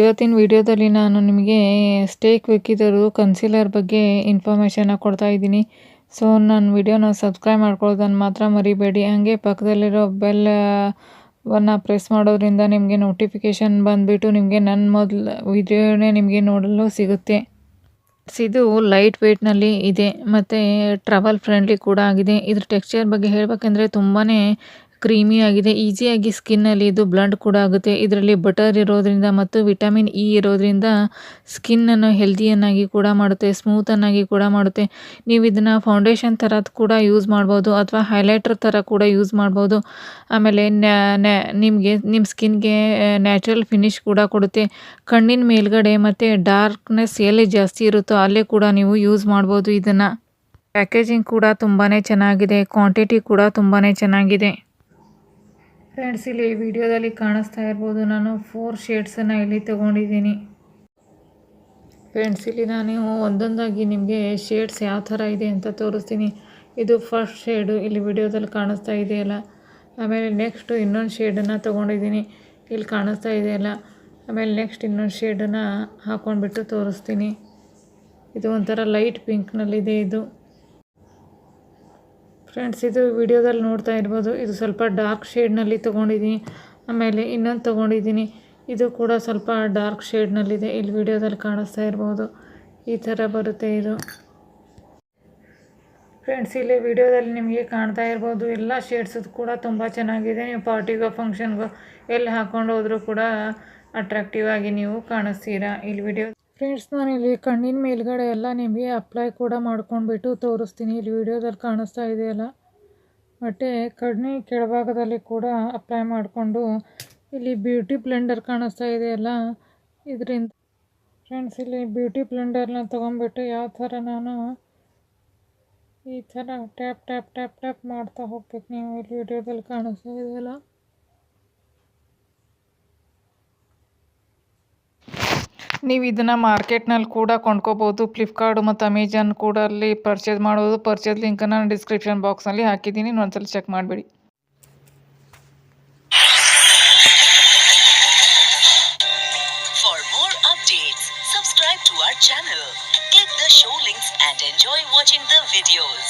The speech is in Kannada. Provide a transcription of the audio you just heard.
ಇವತ್ತಿನ ವಿಡಿಯೋದಲ್ಲಿ ನಾನು ನಿಮಗೆ ಸ್ಟೇಕ್ ವಿಕ್ಕಿದರು ಕನ್ಸೀಲರ್ ಬಗ್ಗೆ ಇನ್ಫಾರ್ಮೇಷನ್ನ ಕೊಡ್ತಾ ಇದ್ದೀನಿ. ಸೊ ನನ್ನ ವಿಡಿಯೋನ ಸಬ್ಸ್ಕ್ರೈಬ್ ಮಾಡ್ಕೊಳ್ಳೋದನ್ನು ಮಾತ್ರ ಮರಿಬೇಡಿ. ಹಾಗೆ ಪಕ್ಕದಲ್ಲಿರೋ ಬೆಲ್ ವನ್ನು ಪ್ರೆಸ್ ಮಾಡೋದ್ರಿಂದ ನಿಮಗೆ ನೋಟಿಫಿಕೇಷನ್ ಬಂದುಬಿಟ್ಟು ನಿಮಗೆ ನನ್ನ ಮೊದಲು ವಿಡಿಯೋನೇ ನಿಮಗೆ ನೋಡಲು ಸಿಗುತ್ತೆ. ಇದು ಲೈಟ್ ವೆಯ್ಟ್ನಲ್ಲಿ ಇದೆ. ಮತ್ತು ಟ್ರಾವೆಲ್ ಫ್ರೆಂಡ್ಲಿ ಕೂಡ ಆಗಿದೆ. ಇದ್ರ ಟೆಕ್ಸ್ಚರ್ ಬಗ್ಗೆ ಹೇಳಬೇಕಂದ್ರೆ ತುಂಬಾ ಕ್ರೀಮಿ ಆಗಿದೆ ಈಸಿಯಾಗಿ ಸ್ಕಿನ್ನಲ್ಲಿ ಇದು ಬ್ಲಂಡ್ ಕೂಡ ಆಗುತ್ತೆ. ಇದರಲ್ಲಿ ಬಟರ್ ಇರೋದ್ರಿಂದ ಮತ್ತು ವಿಟಮಿನ್ ಇ ಇರೋದ್ರಿಂದ ಸ್ಕಿನ್ನನ್ನು ಹೆಲ್ದಿಯನ್ನಾಗಿ ಕೂಡ ಮಾಡುತ್ತೆ, ಸ್ಮೂತನ್ನಾಗಿ ಕೂಡ ಮಾಡುತ್ತೆ. ನೀವು ಇದನ್ನು ಫೌಂಡೇಶನ್ ಥರ ಕೂಡ ಯೂಸ್ ಮಾಡ್ಬೋದು, ಅಥವಾ ಹೈಲೈಟರ್ ಥರ ಕೂಡ ಯೂಸ್ ಮಾಡ್ಬೋದು. ಆಮೇಲೆ ನಿಮಗೆ ನಿಮ್ಮ ಸ್ಕಿನ್ಗೆ ನ್ಯಾಚುರಲ್ ಫಿನಿಶ್ ಕೂಡ ಕೊಡುತ್ತೆ. ಕಣ್ಣಿನ ಮೇಲ್ಗಡೆ ಮತ್ತು ಡಾರ್ಕ್ನೆಸ್ ಎಲ್ಲಿ ಜಾಸ್ತಿ ಇರುತ್ತೋ ಅಲ್ಲೇ ಕೂಡ ನೀವು ಯೂಸ್ ಮಾಡ್ಬೋದು ಇದನ್ನು. ಪ್ಯಾಕೇಜಿಂಗ್ ಕೂಡ ತುಂಬಾ ಚೆನ್ನಾಗಿದೆ, ಕ್ವಾಂಟಿಟಿ ಕೂಡ ತುಂಬಾ ಚೆನ್ನಾಗಿದೆ. ಫ್ರೆಂಡ್ಸ್ ಇಲ್ಲಿ ವಿಡಿಯೋದಲ್ಲಿ ಕಾಣಿಸ್ತಾ ಇರ್ಬೋದು, ನಾನು ಫೋರ್ ಶೇಡ್ಸನ್ನು ಇಲ್ಲಿ ತೊಗೊಂಡಿದ್ದೀನಿ. ಫ್ರೆಂಡ್ಸ್ ಇಲ್ಲಿ ನಾನು ಒಂದೊಂದಾಗಿ ನಿಮಗೆ ಶೇಡ್ಸ್ ಯಾವ ಥರ ಇದೆ ಅಂತ ತೋರಿಸ್ತೀನಿ. ಇದು ಫಸ್ಟ್ ಶೇಡು ಇಲ್ಲಿ ವಿಡಿಯೋದಲ್ಲಿ ಕಾಣಿಸ್ತಾ ಇದೆಯಲ್ಲ. ಆಮೇಲೆ ನೆಕ್ಸ್ಟು ಇನ್ನೊಂದು ಶೇಡನ್ನು ತೊಗೊಂಡಿದ್ದೀನಿ. ಇಲ್ಲಿ ಕಾಣಿಸ್ತಾ ಇದೆಯಲ್ಲ. ಆಮೇಲೆ ನೆಕ್ಸ್ಟ್ ಇನ್ನೊಂದು ಶೇಡನ್ನು ಹಾಕ್ಕೊಂಡ್ಬಿಟ್ಟು ತೋರಿಸ್ತೀನಿ. ಇದು ಒಂಥರ ಲೈಟ್ ಪಿಂಕ್ನಲ್ಲಿದೆ ಇದು. ಫ್ರೆಂಡ್ಸ್ ಇದು ವಿಡಿಯೋದಲ್ಲಿ ನೋಡ್ತಾ ಇರ್ಬೋದು. ಇದು ಸ್ವಲ್ಪ ಡಾರ್ಕ್ ಶೇಡ್ನಲ್ಲಿ ತೊಗೊಂಡಿದ್ದೀನಿ ಆಮೇಲೆ ಇನ್ನೊಂದು ತೊಗೊಂಡಿದ್ದೀನಿ ಇದು ಕೂಡ ಸ್ವಲ್ಪ ಡಾರ್ಕ್ ಶೇಡ್ನಲ್ಲಿದೆ ಇಲ್ಲಿ ವಿಡಿಯೋದಲ್ಲಿ ಕಾಣಿಸ್ತಾ ಇರ್ಬೋದು. ಈ ಥರ ಬರುತ್ತೆ ಇದು. ಫ್ರೆಂಡ್ಸ್ ಇಲ್ಲಿ ವಿಡಿಯೋದಲ್ಲಿ ನಿಮಗೆ ಕಾಣ್ತಾ ಇರ್ಬೋದು. ಎಲ್ಲ ಶೇಡ್ಸದು ಕೂಡ ತುಂಬ ಚೆನ್ನಾಗಿದೆ. ನೀವು ಪಾರ್ಟಿಗೋ ಫಂಕ್ಷನ್ಗೋ ಎಲ್ಲಿ ಹಾಕ್ಕೊಂಡು ಹೋದರೂ ಕೂಡ ಅಟ್ರಾಕ್ಟಿವ್ ಆಗಿ ನೀವು ಕಾಣಿಸ್ತೀರಾ. ಇಲ್ಲಿ ವಿಡಿಯೋ ಫ್ರೆಂಡ್ಸ್ ನಾನಿಲ್ಲಿ ಕಣ್ಣಿನ ಮೇಲ್ಗಡೆ ಎಲ್ಲ ನಿಮಗೆ ಅಪ್ಲೈ ಕೂಡ ಮಾಡ್ಕೊಂಡ್ಬಿಟ್ಟು ತೋರಿಸ್ತೀನಿ. ಇಲ್ಲಿ ವಿಡಿಯೋದಲ್ಲಿ ಕಾಣಿಸ್ತಾ ಇದೆಯಲ್ಲ? ಮತ್ತು ಕಣ್ಣಿ ಕೆಳಭಾಗದಲ್ಲಿ ಕೂಡ ಅಪ್ಲೈ ಮಾಡಿಕೊಂಡು ಇಲ್ಲಿ ಬ್ಯೂಟಿ ಬ್ಲೆಂಡರ್ ಕಾಣಿಸ್ತಾ ಇದೆಯಲ್ಲ? ಇದರಿಂದ ಫ್ರೆಂಡ್ಸ್ ಇಲ್ಲಿ ಬ್ಯೂಟಿ ಬ್ಲೆಂಡರ್ನ ತೊಗೊಂಡ್ಬಿಟ್ಟು ಯಾವ ಥರ ನಾನು ಈ ಥರ ಟ್ಯಾಪ್ ಟ್ಯಾಪ್ ಟ್ಯಾಪ್ ಟ್ಯಾಪ್ ಮಾಡ್ತಾ ಹೋಗ್ಬೇಕು ನೀವು? ಇಲ್ಲಿ ವಿಡಿಯೋದಲ್ಲಿ ಕಾಣಿಸ್ತಾ ಇದೆಯಲ್ಲ? ನೀವು ಇದನ್ನು ಮಾರ್ಕೆಟ್ನಲ್ಲಿ ಕೂಡ ಕೊಂಡ್ಕೋಬೋದು. ಫ್ಲಿಪ್ಕಾರ್ಟ್ ಮತ್ತು ಅಮೆಜಾನ್ ಕೂಡ ಅಲ್ಲಿ ಪರ್ಚೇಸ್ ಮಾಡೋದು. ಪರ್ಚೇಸ್ ಲಿಂಕನ್ನು ನಾನು ಡಿಸ್ಕ್ರಿಪ್ಷನ್ ಬಾಕ್ಸ್ನಲ್ಲಿ ಹಾಕಿದ್ದೀನಿ. ಒಂದ್ಸಲ ಚೆಕ್ ಮಾಡಿಬಿಡಿ. Click the show links and enjoy watching the videos.